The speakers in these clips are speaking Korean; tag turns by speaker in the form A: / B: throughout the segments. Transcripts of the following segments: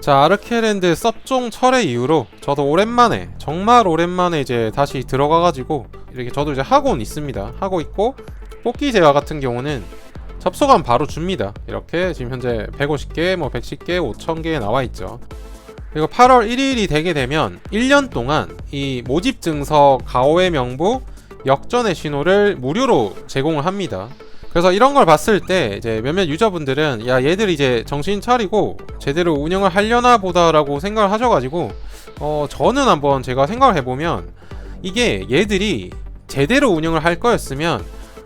A: 자 아르케랜드 섭종 철회 이후로 저도 오랜만에 정말 오랜만에 이제 다시 들어가가지고 이렇게 저도 이제 하고는 있습니다. 하고 있고 뽑기 제화 같은 경우는 접속하면 바로 줍니다. 이렇게 지금 현재 150개 뭐 110개 5000개 나와 있죠. 그리고 8월 1일이 되게 되면 1년 동안 이 모집 증서 가오의 명부 역전의 신호를 무료로 제공을 합니다 그래서 이런 걸 봤을 때 이제 몇몇 유저분들은 야 얘들 이제 정신 차리고 제대로 운영을 하려나 보다라고 생각을 하셔가지고 어 저는 한번 제가 생각을 해보면 이게 얘들이 제대로 운영을 할 거였으면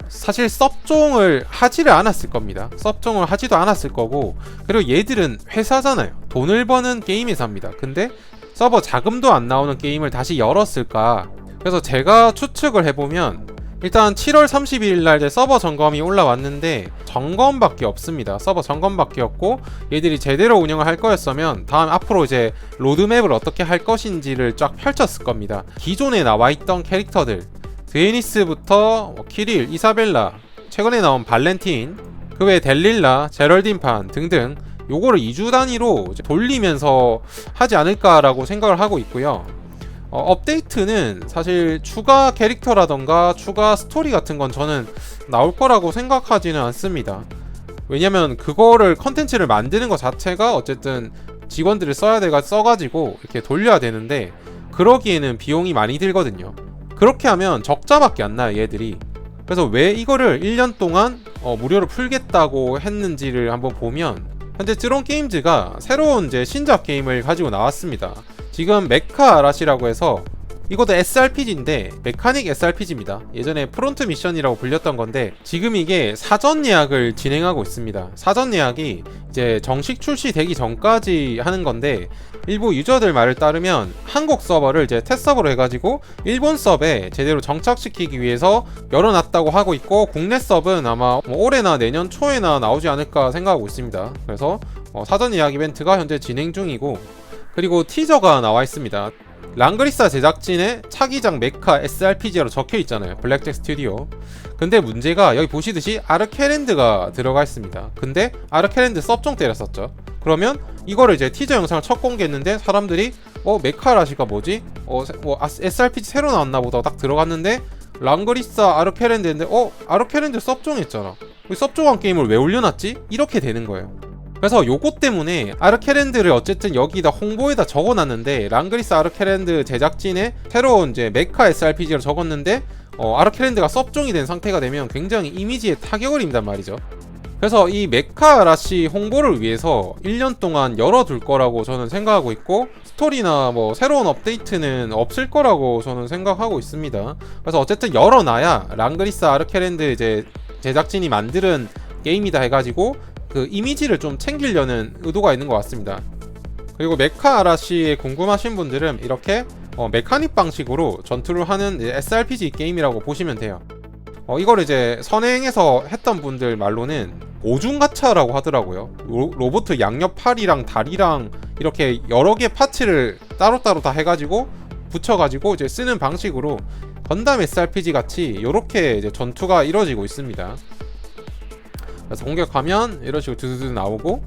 A: 사실 섭종을 하지를 않았을 겁니다. 섭종을 하지도 않았을 거고 그리고 얘들은 회사잖아요. 돈을 버는 게임 회사입니다. 근데 서버 자금도 안 나오는 게임을 다시 열었을까? 그래서 제가 추측을 해보면 일단 7월 30일 날 서버 점검이 올라왔는데 점검밖에 없습니다. 서버 점검밖에 없고 얘들이 제대로 운영을 할 거였으면 다음 앞으로 이제 로드맵을 어떻게 할 것인지를 쫙 펼쳤을 겁니다. 기존에 나와 있던 캐릭터들 드에니스부터 뭐 키릴, 이사벨라, 최근에 나온 발렌틴, 그 외에 델릴라, 제럴딘 판 등등 요거를 2주 단위로 돌리면서 하지 않을까라고 생각을 하고 있고요. 어, 업데이트는 사실 추가 캐릭터라던가 추가 스토리 같은 건 저는 나올 거라고 생각하지는 않습니다. 왜냐면 그거를 컨텐츠를 만드는 것 자체가 어쨌든 직원들을 써야 돼가 써가지고 이렇게 돌려야 되는데 그러기에는 비용이 많이 들거든요. 그렇게 하면 적자밖에 안 나요 얘들이. 그래서 왜 이거를 1년 동안 어, 무료로 풀겠다고 했는지를 한번 보면 현재 드론 게임즈가 새로운 이제 신작 게임을 가지고 나왔습니다. 지금 메카 아라시라고 해서 이것도 SRPG인데 메카닉 SRPG입니다. 예전에 프론트 미션이라고 불렸던 건데 지금 이게 사전 예약을 진행하고 있습니다. 사전 예약이 이제 정식 출시되기 전까지 하는 건데 일부 유저들 말을 따르면 한국 서버를 이제 테스트 서버로 해가지고 일본 서버에 제대로 정착시키기 위해서 열어놨다고 하고 있고 국내 서버는 아마 뭐 올해나 내년 초에나 나오지 않을까 생각하고 있습니다. 그래서 어, 사전 예약 이벤트가 현재 진행 중이고 그리고 티저가 나와 있습니다. 랑그리사 제작진의 차기작 메카 SRPG로 적혀 있잖아요. 블랙잭 스튜디오. 근데 문제가 여기 보시듯이 아르케랜드가 들어가 있습니다. 근데 아르케랜드 섭종 때렸었죠. 그러면 이거를 이제 티저 영상을 첫 공개했는데 사람들이 어 메카라시가 뭐지? 어 세- 뭐 아, SRPG 새로 나왔나 보다 딱 들어갔는데 랑그리사 아르케랜드인데 어 아르케랜드 섭종했잖아. 이 섭종한 게임을 왜 올려놨지? 이렇게 되는 거예요. 그래서 요것 때문에 아르케랜드를 어쨌든 여기다 홍보에다 적어놨는데 랑그리스 아르케랜드 제작진의 새로운 이제 메카 SRPG를 적었는데 어, 아르케랜드가 섭종이 된 상태가 되면 굉장히 이미지에 타격을 입는단 말이죠. 그래서 이 메카 라시 홍보를 위해서 1년 동안 열어둘 거라고 저는 생각하고 있고 스토리나 뭐 새로운 업데이트는 없을 거라고 저는 생각하고 있습니다. 그래서 어쨌든 열어놔야 랑그리스 아르케랜드 이제 제작진이 만드는 게임이다 해가지고 그 이미지를 좀 챙기려는 의도가 있는 것 같습니다. 그리고 메카 아라시에 궁금하신 분들은 이렇게 어, 메카닉 방식으로 전투를 하는 SRPG 게임이라고 보시면 돼요. 어, 이걸 이제 선행해서 했던 분들 말로는 오중가차라고 하더라고요. 로, 로보트 양옆 팔이랑 다리랑 이렇게 여러 개 파츠를 따로따로 다 해가지고 붙여가지고 이제 쓰는 방식으로 건담 SRPG 같이 이렇게 이제 전투가 이루어지고 있습니다. 그래서 공격하면 이런 식으로 두두두 나오고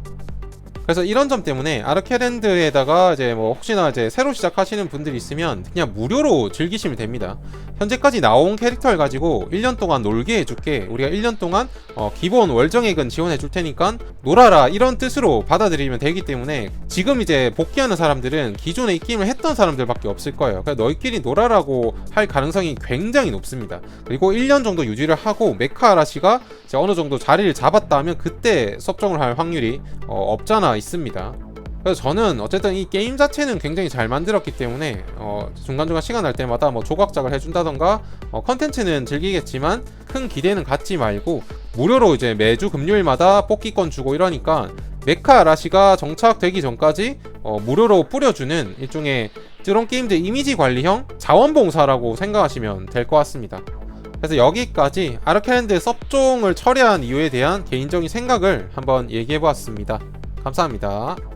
A: 그래서 이런 점 때문에 아르케랜드에다가 이제 뭐 혹시나 이제 새로 시작하시는 분들이 있으면 그냥 무료로 즐기시면 됩니다. 현재까지 나온 캐릭터를 가지고 1년 동안 놀게 해줄게. 우리가 1년 동안 어, 기본 월정액은 지원해 줄 테니까 놀아라 이런 뜻으로 받아들이면 되기 때문에 지금 이제 복귀하는 사람들은 기존에 이 게임을 했던 사람들밖에 없을 거예요. 그래서 너희끼리 놀아라고 할 가능성이 굉장히 높습니다. 그리고 1년 정도 유지를 하고 메카 아라시가 이제 어느 정도 자리를 잡았다 하면 그때 섭정을 할 확률이 어, 없잖아 있습니다. 그래서 저는 어쨌든 이 게임 자체는 굉장히 잘 만들었기 때문에 어, 중간중간 시간 날 때마다 뭐 조각작을 해준다던가 어, 컨텐츠는 즐기겠지만 큰 기대는 갖지 말고 무료로 이제 매주 금요일마다 뽑기권 주고 이러니까 메카 아라시가 정착되기 전까지 어, 무료로 뿌려주는 일종의 드론 게임즈 이미지 관리형 자원봉사라고 생각하시면 될 것 같습니다. 그래서 여기까지 아르케랜드 섭종을 처리한 이유에 대한 개인적인 생각을 한번 얘기해 보았습니다. 감사합니다.